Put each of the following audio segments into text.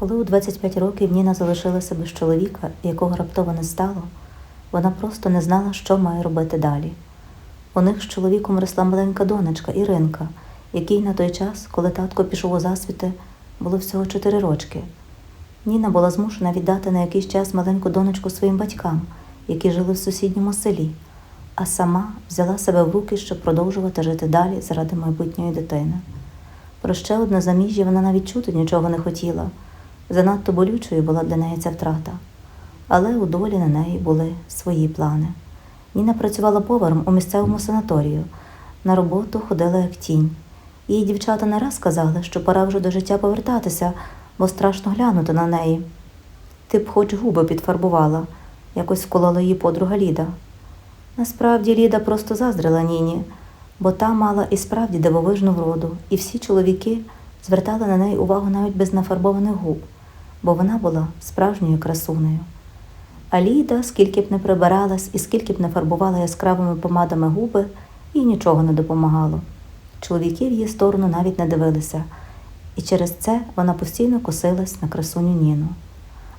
Коли у 25 років Ніна залишилася без чоловіка, якого раптово не стало, вона просто не знала, що має робити далі. У них з чоловіком росла маленька донечка Іринка, якій на той час, коли татко пішов у засвіти, було всього 4 рочки. Ніна була змушена віддати на якийсь час маленьку донечку своїм батькам, які жили в сусідньому селі, а сама взяла себе в руки, щоб продовжувати жити далі заради майбутньої дитини. Про ще одне заміжжя вона навіть чути нічого не хотіла. Занадто болючою була для неї ця втрата. Але у долі на неї були свої плани. Ніна працювала поваром у місцевому санаторію. На роботу ходила як тінь. Її дівчата не раз казали, що пора вже до життя повертатися, бо страшно глянути на неї. Ти б хоч губи підфарбувала, якось вколола її подруга Ліда. Насправді Ліда просто заздрила Ніні, бо та мала і справді дивовижну вроду, і всі чоловіки звертали на неї увагу навіть без нафарбованих губ, бо вона була справжньою красунею. А Ліда, скільки б не прибиралась і скільки б не фарбувала яскравими помадами губи, їй нічого не допомагало. Чоловіки в її сторону навіть не дивилися, і через це вона постійно косилась на красуню Ніну.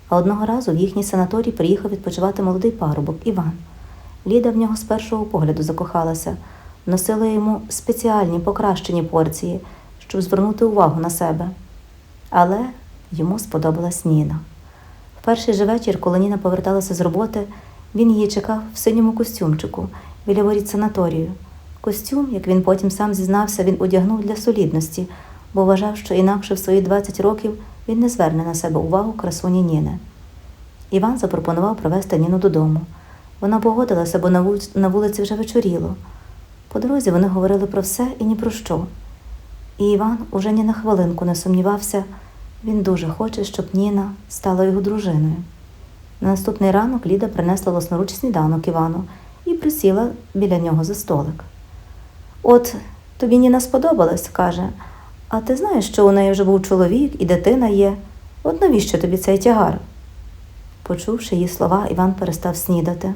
А одного разу в їхній санаторій приїхав відпочивати молодий парубок Іван. Ліда в нього з першого погляду закохалася, носила йому спеціальні покращені порції, щоб звернути увагу на себе. Але йому сподобалась Ніна. В перший же вечір, коли Ніна поверталася з роботи, він її чекав в синьому костюмчику біля воріт санаторію. Костюм, як він потім сам зізнався, він одягнув для солідності, бо вважав, що інакше в свої 20 років він не зверне на себе увагу красуні Ніни. Іван запропонував провести Ніну додому. Вона погодилася, бо на вулиці, вже вечоріло. По дорозі вони говорили про все і ні про що. І Іван уже ні на хвилинку не сумнівався, він дуже хоче, щоб Ніна стала його дружиною. На наступний ранок Ліда принесла власноруч сніданок Івану і присіла біля нього за столик. От тобі Ніна сподобалась, каже, а ти знаєш, що у неї вже був чоловік і дитина є. От навіщо тобі цей тягар? Почувши її слова, Іван перестав снідати,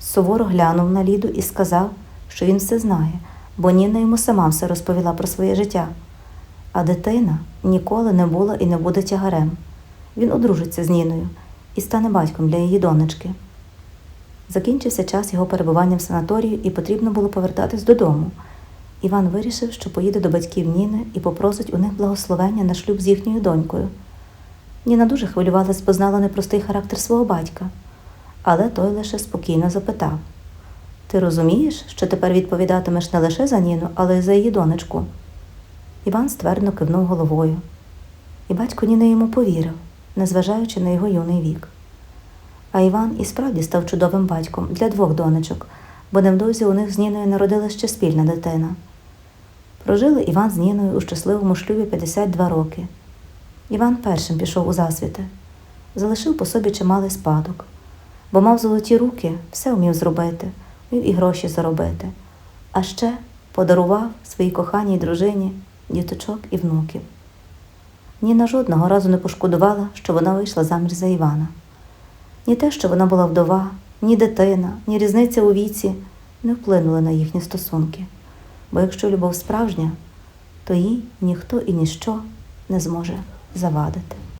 суворо глянув на Ліду і сказав, що він все знає, бо Ніна йому сама все розповіла про своє життя. А дитина ніколи не була і не буде тягарем. Він одружиться з Ніною і стане батьком для її донечки. Закінчився час його перебування в санаторії і потрібно було повертатись додому. Іван вирішив, що поїде до батьків Ніни і попросить у них благословення на шлюб з їхньою донькою. Ніна дуже хвилювалась, бо знала непростий характер свого батька, але той лише спокійно запитав: Ти розумієш, що тепер відповідатимеш не лише за Ніну, але й за її донечку? Іван ствердно кивнув головою. І батько Ніни йому повірив, незважаючи на його юний вік. А Іван і справді став чудовим батьком для двох донечок, бо невдовзі у них з Ніною народилась ще спільна дитина. Прожили Іван з Ніною у щасливому шлюбі 52 роки. Іван першим пішов у засвіти, залишив по собі чималий спадок, бо мав золоті руки, все вмів зробити, вмів і гроші заробити, а ще подарував своїй коханій дружині діточок і внуків. Ніна жодного разу не пошкодувала, що вона вийшла заміж за Івана. Ні те, що вона була вдова, ні дитина, ні різниця у віці не вплинули на їхні стосунки. Бо якщо любов справжня, то їй ніхто і ніщо не зможе завадити.